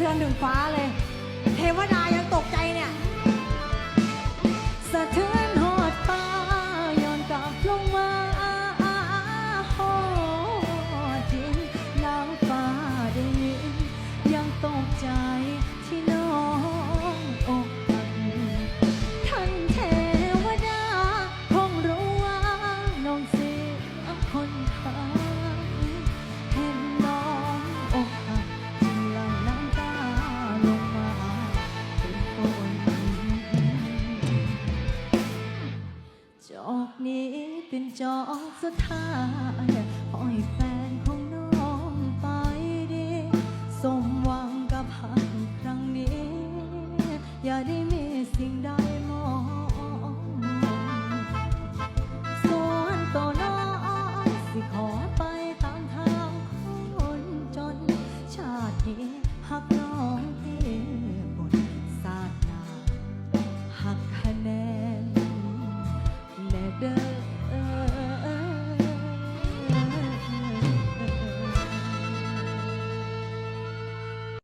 เทือนถึงฟ้าเลย อกนี้เป็นจอกสุดท้ายขอให้แฟนของน้องไปดีสมหวังกับหักครั้งนี้ อย่าได้มีสิ่งใดมองส่วนตัวน้องสิขอไปตามทางคนจน ชาตินี้หัก